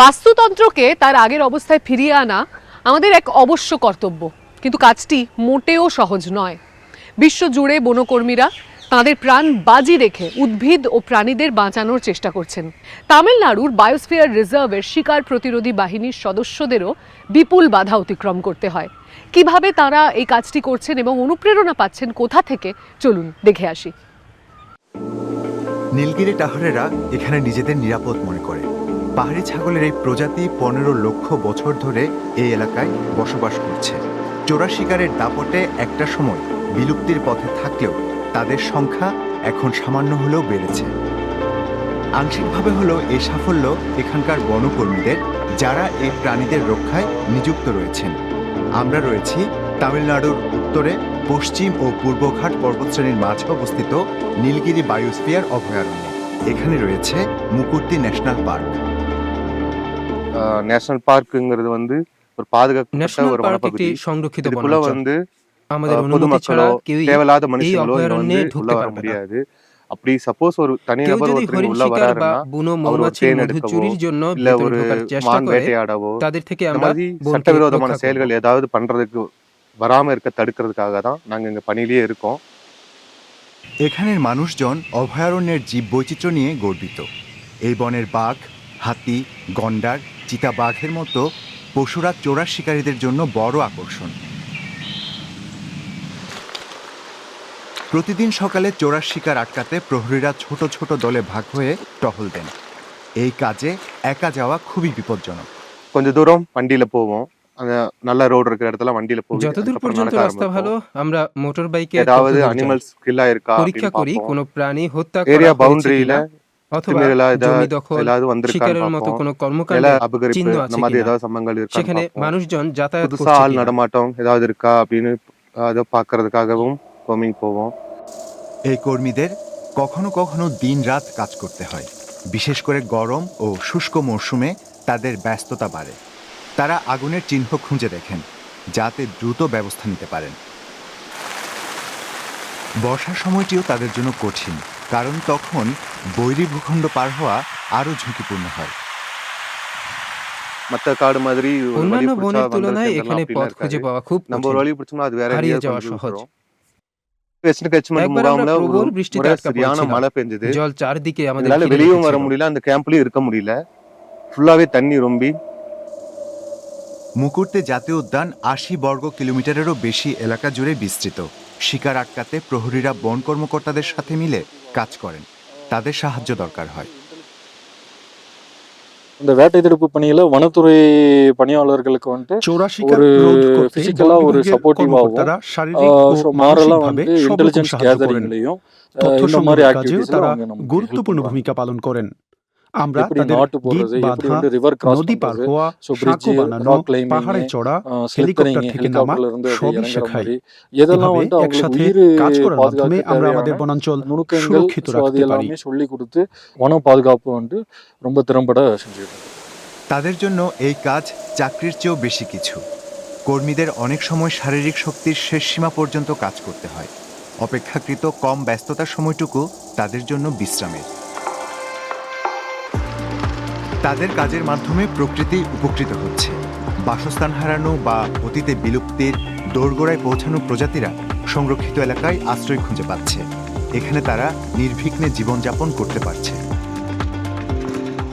বাস্তুতন্ত্রকে তার আগের অবস্থায় ফিরিয়ে আনা আমাদের এক অবশ্য কর্তব্য। কিন্তু কাজটি মোটেও সহজ নয়। বিশ্বজুড়ে বনকর্মীরা তাদের প্রাণ বাজি রেখে উদ্ভিদ ও প্রাণীদের বাঁচানোর চেষ্টা করছেন। তামিলনাড়ুর বায়োস্ফিয়ার রিজার্ভের শিকার প্রতিরোধী বাহিনীর সদস্যদেরও বিপুল বাধা অতিক্রম করতে হয়। কীভাবে তারা এই কাজটি করছেন এবং অনুপ্রেরণা পাচ্ছেন কোথা থেকে? চলুন দেখে আসি। নীলগিরি টাহরেরা এখানে নিজেদের নিরাপদ মনে করে। পাহাড়ি ছাগলের এই প্রজাতি পনেরো লক্ষ বছর ধরে এই এলাকায় বসবাস করছে। চোরা শিকারের দাপটে একটা সময় বিলুপ্তির পথে থাকলেও তাদের সংখ্যা এখন সামান্য হলেও বেড়েছে। আংশিকভাবে হলো এই সাফল্য এখানকার বনকর্মীদের, যারা এই প্রাণীদের রক্ষায় নিযুক্ত রয়েছেন। আমরা রয়েছি তামিলনাড়ুর উত্তরে, পশ্চিম ও পূর্বঘাট পর্বতশ্রেণীর মাঝে অবস্থিত নীলগিরি বায়োস্ফিয়ার অভয়ারণ্য। এখানে রয়েছে মুকুর্তি ন্যাশনাল পার্ক। நேஷனல் பார்க்குங்கிறது வந்து ஒரு பாதுகாக்கப்பட்ட ন্যাশনাল ஒரு পার্ক একটি வனப்பகுதி সংরক্ষিত இதுக்குள்ள বনাঞ্চল வந்து আমাদের அஹ், অনুমতি ছাড়া பொதுமக்களோ কেউই தேவையில்லாத மனுஷங்களோ இங்க অভয়ারণ্যে வந்து ঢুকতে உள்ள வர পারবে না। முடியாது அப்படி சப்போஸ் ஒரு কেউ தனிநபர் যদি ஒருத்தர் হরিণ உள்ள শিকার বা வராருன்னா বুনো அவர் ஒரு মৌমাছির தேன் মধু எடுக்கவோ চুরির জন্য இல்ல ভেতরে ஒரு ঢোকার চেষ্টা மான் করে வேட்டையாடவோ তাদের থেকে இந்த আমরা மாதிரி বনকে சட்டவிரோதமான রক্ষা করব। செயல்கள் ஏதாவது பண்றதுக்கு வராம இருக்க தடுக்கிறதுக்காக தான் நாங்க இங்க பணியிலேயே இருக்கோம் এখানের মানুষজন অভয়ারণ্যের জীব বৈচিত্র্য নিয়ে গর্বিত এই বনের বাঘ হাতি গন্ডার চিতাবাঘের মতো পশুরা চোরা শিকারীদের জন্য বড় আকর্ষণ প্রতিদিন সকালে চোরা শিকার আটকাতে প্রহরীরা ছোট ছোট দলে ভাগ হয়ে টহল দেন এই কাজে একা যাওয়া খুবই বিপজ্জনক கொஞ்ச தூரம் வண்டியில போவோம் அந்த நல்ல ரோடு இருக்கிற இடத்துல வண்டியில போய் যতদূর அதுக்கப்புறம் পর্যন্ত நடக்க রাস্তা ভালো ஆரம்பிப்போம். আমরা মোটর বাইকে ஏதாவது அனிமல்ஸ் கில்லா இருக்கா পরীক্ষা அப்படின்னு করি பார்ப்போம். কোনো প্রাণী হত্যা ஏரியா করা হয়েছে பவுண்டரியில কিনা, অথবা திமிரலா জমি ஏதாவது দখল ஏதாவது வந்திருக்கான்னு শিকারের মতো பார்ப்போம் কোনো நில কর্মকাণ্ডে அபகரிப்பு চিহ্ন இந்த আছে மாதிரி কিনা ஏதாவது சம்பவங்கள் இருக்கான்னு সেখানে பார்ப்போம். মানুষজন যাতায়াত புதுசா করছে ஆள் কিনা। நடமாட்டம் ஏதாவது இருக்கா அப்படின்னு அதை பார்க்கறதுக்காகவும் கோமிங் போவோம் এই কর্মীদের কখনো কখনো দিন রাত কাজ করতে হয় বিশেষ করে গরম ও শুষ্ক মরশুমে তাদের ব্যস্ততা বাড়ে তারা আগুনের চিহ্ন খুঁজে দেখেন যাতে দ্রুত ব্যবস্থা নিতে পারেন বর্ষার সময়টিও তাদের জন্য কঠিন কারণ তখন বৈরী ভূখণ্ড পার হওয়া আরও ঝুঁকিপূর্ণ হয় மத்த காடு மாதிரி ஒரு வழி অন্যান্য பிடிச்சா বনের வந்து তুলনায় சேர்ந்துடலாம் এখানে அப்படிலாம் পথ খুঁজে இருக்காது. পাওয়া খুব நம்ம ஒரு কঠিন। வழி பிடிச்சோம்னா அது வேற হারিয়ে எங்கேயாவது যাওয়া கொண்டு সহজ விட்டுரும். வெஸ்ட் கட்ச்மெண்ட் একবার আমরা முகாம்ல ஒரு প্রবল বৃষ্টিতে முறை আটকা சரியான পড়েছিলাম। மழை பெஞ்சது জল চারদিকে আমাদের எங்களால ঘিরে வெளியும் வர রেখেছিল। முடியல அந்த கேம்ப்லயும் இருக்க முடியல ஃபுல்லாவே தண்ணி ரொம்பி মুকুর্তে জাতীয় উদ্যান আশি বর্গ কিলোমিটারেরও বেশি এলাকা জুড়ে বিস্তৃত শিকার আটকাতে প্রহরীরা বন কর্মকর্তাদের সাথে মিলে কাজ করেন তাদের সাহায্য দরকার হয় இந்த வேட்டை தடுப்பு பணியில வனத்துறை பணியாளர்களுக்கு வந்துட்டு பிசிக்கலா ஒரு சப்போர்ட்டிவாகவும் மாரலாம் வந்து இன்டெலிஜென்ஸ் গ্যাদারিংலயும் இந்த மாதிரி গুরুত্বপূর্ণ ভূমিকা পালন করেন আমরা எப்படி তাদের நாட்டு ডিপ போடுறது எப்படி বাঁধা வந்து রিভার ক্রস নদী পার பண்றது হওয়া ஸோ সাঁকো பிரிட்ஜ் বানানো ராக் கிளைம்பிங் পাহাড়ে চড়া ஸ்லிப்பரிங் হেলিকপ্টার থেকে নামা ஹெலிகாப்டர்ல இருந்து அப்படி সবই இறங்குற শেখায় மாதிரி இதெல்லாம் এভাবে வந்து அவங்களுக்கு একসাথে உயிர் কাজ করার মাধ্যমে பாதுகாக்க আমরা আমাদের தேவையான বনাঞ্চল நுணுக்கங்கள் সুরক্ষিত ஸோ அது রাখতে পারি எல்லாமே சொல்லி கொடுத்து வன பாதுகாப்பு வந்து ரொம்ப திறம்பட செஞ்சுட்டு இருக்கோம். তাদের জন্য এই কাজ চাকরির চেয়েও বেশি কিছু কর্মীদের অনেক সময় শারীরিক শক্তির শেষ সীমা পর্যন্ত কাজ করতে হয় অপেক্ষাকৃত কম ব্যস্ততার সময়টুকু তাদের জন্য বিশ্রামের তাদের কাজের মাধ্যমে প্রকৃতি উপকৃত হচ্ছে। বাসস্থান হারানো বা অতীতে বিলুপ্তির দোরগোড়ায় পৌঁছানো প্রজাতিরা সংরক্ষিত এলাকায় আশ্রয় খুঁজে পাচ্ছে। এখানে তারা নির্বিঘ্নে জীবনযাপন করতে পারছে।